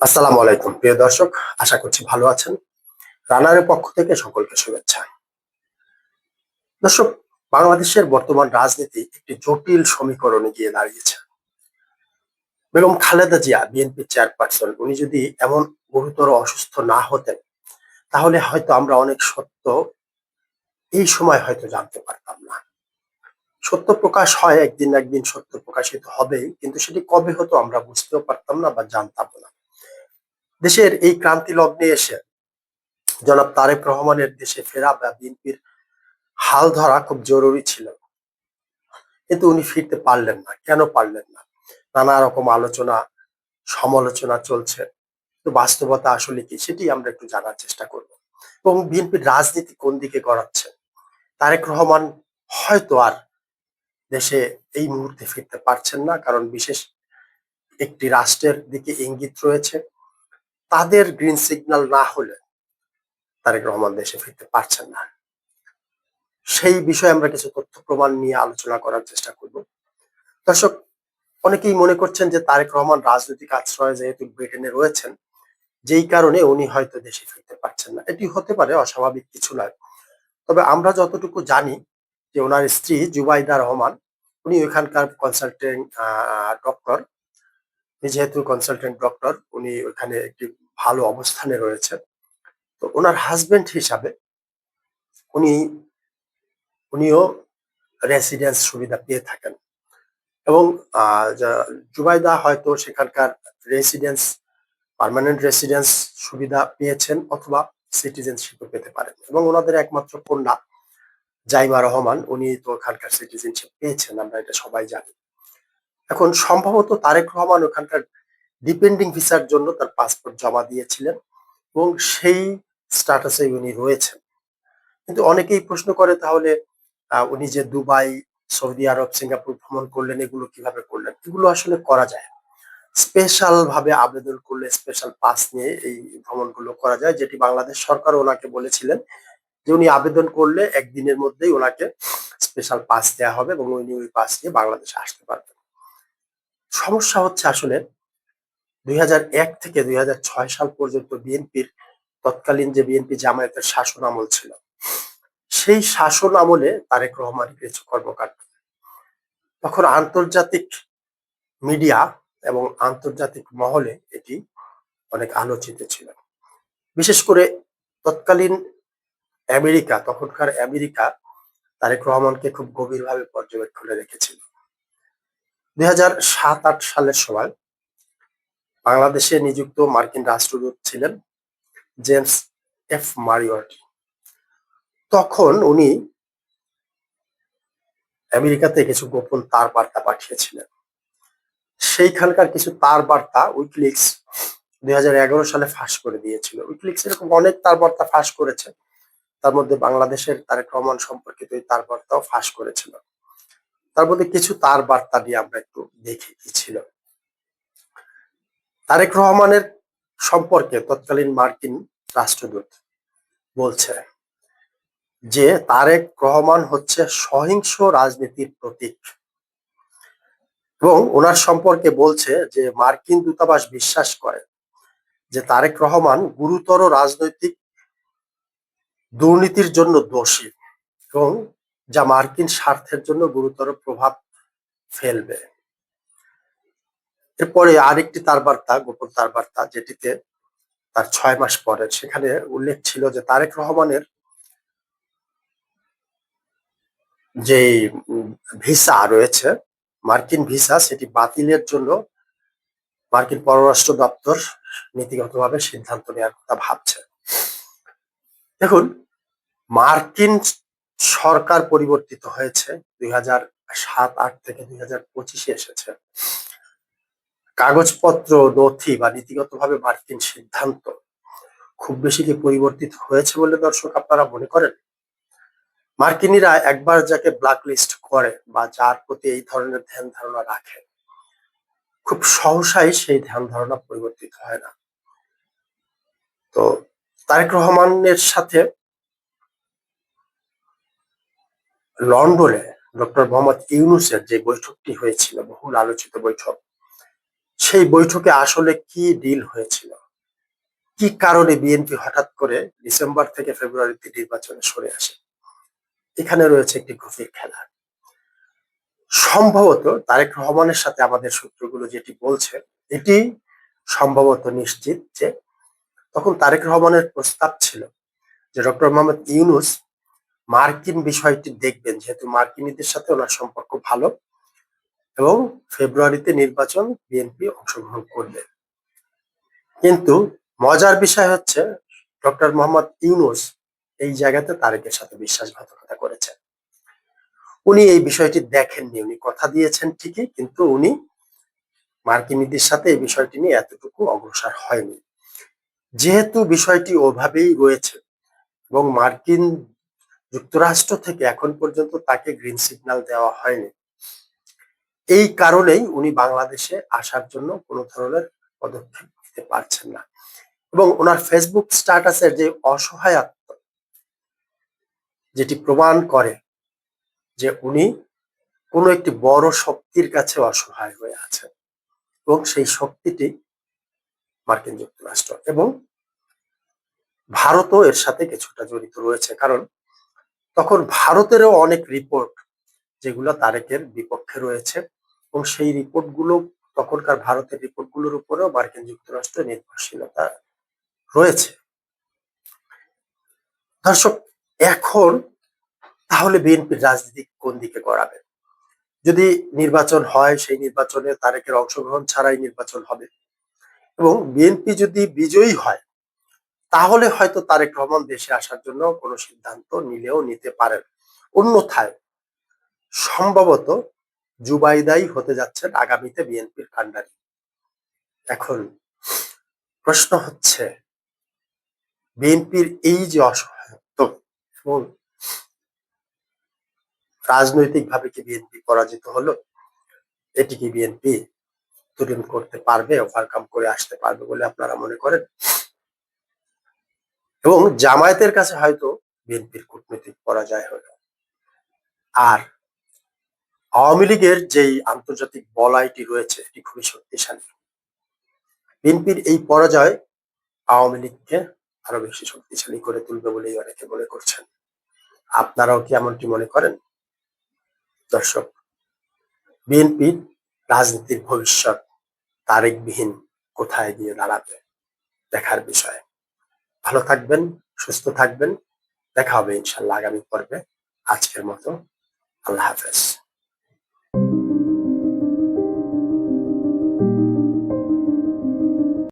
আসসালামু আলাইকুম, প্রিয় দর্শক, আশা করছি ভালো আছেন। রানারের পক্ষ থেকে সকলকে শুভেচ্ছা। দর্শক, বাংলাদেশের বর্তমান রাজনীতি একটি জটিল সমীকরণে গিয়ে দাঁড়িয়েছে। বেগম খালেদা জিয়া, বিএনপি চেয়ারপারসন, উনি যদি এমন গুরুতর অসুস্থ না হতেন, তাহলে হয়তো আমরা অনেক সত্য এই সময় হয়তো জানতে পারতাম না। সত্য প্রকাশ হয়, একদিন একদিন সত্য প্রকাশিত হবেই, কিন্তু সেটি কবে হতো আমরা বুঝতেও পারতাম না বা জানতাম না। দেশের এই ক্রান্তি লগ্নে এসে জনাব তারেক রহমানের দেশে ফেরা বা বিএনপির হাল ধরা খুব জরুরি ছিল। কিন্তু উনি ফিরতে পারলেন না। কেন পারলেন না? নানা রকম আলোচনা, সমালোচনা চলছে। তো বাস্তবতা আসলে কি সেটি আমরা একটু জানার চেষ্টা করব। এবং বিএনপির রাজনীতি কোন দিকে গড়াচ্ছে? তারেক রহমান হয়তো আর দেশে এই মুহূর্তে ফিরতে পারছেন না, কারণ বিশেষ একটি রাষ্ট্রের দিকে ইঙ্গিত রয়েছে। তাদের গ্রিন সিগন্যাল না হলে তারেক রহমান দেশে ফিরতে পারছেন না। সেই বিষয়ে আমরা কিছু তথ্য প্রমাণ নিয়ে আলোচনা করার চেষ্টা করব। দর্শক, অনেকেই মনে করছেন যে তারেক রহমান রাজনৈতিক আশ্রয়ে যেহেতু ব্রিটেনে রয়েছেন, যেই কারণে উনি হয়তো দেশে ফিরতে পারছেন না। এটি হতে পারে অস্বাভাবিক কিছু নয়। তবে আমরা যতটুকু জানি যে ওনার স্ত্রী জুবাইদা রহমান, উনি ওইখানকার কনসালটেন্ট ডক্টর যেহেতু কনসালটেন্ট ডক্টর উনি ওখানে একটি ভালো অবস্থানে রয়েছে তো ওনার হাজবেন্ড হিসাবে উনি, উনিও রেসিডেন্স সুবিধা পেয়ে থাকেন। এবং জুবাইদা হয়তো সেখানকার রেসিডেন্স পার্মানেন্ট রেসিডেন্স সুবিধা পেয়েছেন অথবা সিটিজেনশিপও পেতে পারেন। এবং ওনাদের একমাত্র কন্যা, জাইমা রহমান, উনি তো ওখানকার সিটিজেনশিপ পেয়েছেন, আমরা এটা সবাই জানি। এখন সম্ভবত তারেক রহমান ওখানকার ডিপেন্ডিং ভিসার জন্য তার পাসপোর্ট জমা দিয়েছিলেন এবং সেই স্ট্যাটাসে উনি রয়েছেন। কিন্তু অনেকেই প্রশ্ন করে তাহলে উনি যে দুবাই, সৌদি আরব, সিঙ্গাপুর ভ্রমণ করলেন, এগুলো কীভাবে করলেন? এগুলো আসলে করা যায় স্পেশাল ভাবে আবেদন করলে স্পেশাল পাস নিয়ে এই ভ্রমণগুলো করা যায়, যেটি বাংলাদেশ সরকার ওনাকে বলেছিলেন যে উনি আবেদন করলে একদিনের মধ্যেই ওনাকে স্পেশাল পাস দেওয়া হবে এবং উনি ওই পাস নিয়ে বাংলাদেশে আসতে পারবেন। সমস্যা হচ্ছে আসলে দুই হাজার এক থেকে দুই হাজার ছয় সাল পর্যন্ত বিএনপির তৎকালীন যে বিএনপি জামায়াতের শাসন আমল ছিল, সেই শাসন আমলে তারেক রহমান কিছু কর্মকাণ্ড। তখন আন্তর্জাতিক মিডিয়া এবং আন্তর্জাতিক মহলে এটি অনেক আলোচিত ছিল। বিশেষ করে তৎকালীন আমেরিকা, তখনকার আমেরিকা তারেক রহমানকে খুব গভীরভাবে পর্যবেক্ষণে রেখেছিল। দুই সালের সময় বাংলাদেশে নিযুক্ত মার্কিন রাষ্ট্রদূত ছিলেন জেমস এফ মারিওয়ার্টি। তখন উনি আমেরিকাতে কিছু গোপন তার বার্তা পাঠিয়েছিলেন। সেইখানকার কিছু তার বার্তা উইকলিক্স দুই সালে ফাঁস করে দিয়েছিল। উইকলিক্স এরকম অনেক তার বার্তা ফাঁস করেছে। তার মধ্যে বাংলাদেশের তারেক রহমান সম্পর্কিত তার বার্তাও ফাঁস করেছিল। তার মধ্যে কিছু তার বার্তা নিয়ে আমরা একটু দেখি, কি তারেক রহমানের সম্পর্কে তৎকালীন মার্কিন রাষ্ট্রদূত বলছে যে, তারেক রহমান হচ্ছে সহিংস রাজনীতির প্রতীক। এবং ওনার সম্পর্কে বলছে যে, মার্কিন দূতাবাস বিশ্বাস করে যে, তারেক রহমান গুরুতর রাজনৈতিক দুর্নীতির জন্য দোষী এবং যা মার্কিন স্বার্থের জন্য গুরুতর প্রভাব ফেলবে। এরপরে আরেকটি তার বার্তা, গোপন তার বার্তা, যেটিতে তার ছয় মাস পরে সেখানে উল্লেখ ছিল যে তারেক রহমানের যে ভিসা রয়েছে, মার্কিন ভিসা, সেটি বাতিলের জন্য মার্কিন পররাষ্ট্র দপ্তর নীতিগতভাবে সিদ্ধান্ত নেওয়ার কথা ভাবছে। দেখুন, মার্কিন সরকার পরিবর্তিত হয়েছে। দুই হাজার সাত আট থেকে দুই হাজার পঁচিশে এসেছে। কাগজপত্র, নথি বা নীতিগতভাবে মার্কিন সিদ্ধান্ত খুব বেশি কি পরিবর্তিত হয়েছে বলে দর্শক আপনারা মনে করেন? মার্কিনীরা একবার যাকে ব্ল্যাক লিস্ট করে বা যার প্রতি এই ধরনের ধ্যান ধারণা রাখে, খুব সহসাই সেই ধ্যান ধারণা পরিবর্তিত হয় না। তো তারেক রহমানের সাথে লন্ডনে ডক্টর মোহাম্মদ ইউনুসের যে বৈঠকটি হয়েছিল, বহুল আলোচিত বৈঠক, সেই বৈঠকে আসলে কি ডিল হয়েছিল? কি কারণে বিএনপি হঠাৎ করে ডিসেম্বর থেকে ফেব্রুয়ারিতে নির্বাচনে সরে আসে? এখানে রয়েছে একটি গভীর খেলা। সম্ভবত তারেক রহমানের সাথে আমাদের সূত্রগুলো যেটি বলছে, এটি সম্ভবত নিশ্চিত যে তখন তারেক রহমানের প্রস্তাব ছিল যে ডক্টর মোহাম্মদ ইউনুস মার্কিন বিষয়টি দেখবেন, যেহেতু মার্কিনীদের সাথে ওনার সম্পর্ক ভালো এবং ফেব্রুয়ারিতে নির্বাচন বিএনপি অংশগ্রহণ করবে। কিন্তু মজার বিষয় হচ্ছে, ডক্টর মোহাম্মদ ইউনুস এই জায়গাতে তারেকের সাথে বিশ্বাসঘাতকতা করেছেন। উনি এই বিষয়টি দেখেননি, উনি কথা দিয়েছেন ঠিকই, কিন্তু উনি মার্কিনীদের সাথে এই বিষয়টি নিয়ে এতটুকু অগ্রসর হয়নি। যেহেতু বিষয়টি ওভাবেই রয়েছে এবং মার্কিন যুক্তরাষ্ট্র থেকে এখন পর্যন্ত তাকে গ্রিন সিগন্যাল দেওয়া হয়নি। এই কারণেই উনি বাংলাদেশে আসার জন্য কোনো ধরনের পদক্ষেপ নিতে পারছেন না। এবং ওনার ফেসবুক স্ট্যাটাসের যে অসহায়ত্ব, যেটি প্রমাণ করে যে উনি কোনো একটি বড় শক্তির কাছে অসহায় হয়ে আছেন এবং সেই শক্তিটি মার্কিন যুক্তরাষ্ট্র এবং ভারতও এর সাথে কিছুটা জড়িত রয়েছে। কারণ তখন ভারতেরও অনেক রিপোর্ট যেগুলো তারেকের বিপক্ষে রয়েছে এবং সেই রিপোর্টগুলো তখনকার ভারতের রিপোর্টগুলোর উপরেও মার্কিন যুক্তরাষ্ট্রের নির্ভরশীলতা রয়েছে। দর্শক, এখন তাহলে বিএনপির রাজনীতি কোন দিকে করাবে যদি নির্বাচন হয়, সেই নির্বাচনে তারেকের অংশগ্রহণ ছাড়াই নির্বাচন হবে এবং বিএনপি যদি বিজয়ী হয় তাহলে হয়তো তারেক রহমান দেশে আসার জন্য কোনো সিদ্ধান্ত নিলেও নিতে পারেন। অন্যথায় সম্ভবত জুবাইদাই হতে যাচ্ছেন আগামীতে বিএনপির কাণ্ডারি। এখন প্রশ্ন হচ্ছে, বিএনপির এই যে অসহায়ত্ব এবং রাজনৈতিকভাবে কি বিএনপি পরাজিত হলো? এটি কি বিএনপি তুলন করতে পারবে, ওভারকাম করে আসতে পারবে বলে আপনারা মনে করেন? এবং জামায়াতের কাছে হয়তো বিএনপির কূটনৈতিক পরাজয় হলো। আর আওয়ামী লীগের যেই আন্তর্জাতিক বলাইটি রয়েছে, এটি খুবই শক্তিশালী। বিএনপির এই পরাজয় আওয়ামী লীগকে আরও বেশি শক্তিশালী করে তুলবে বলেই অনেকে মনে করছেন। আপনারাও কি এমনটি মনে করেন? দর্শক, বিএনপির রাজনীতির ভবিষ্যৎ তারিখবিহীন কোথায় গিয়ে দাঁড়াবে, দেখার বিষয়। ভালো থাকবেন সুস্থ থাকবেন। দেখা হবে ইনশাল্লাহ আগামী পর্বে। আজকের মতো আল্লাহ হাফেজ।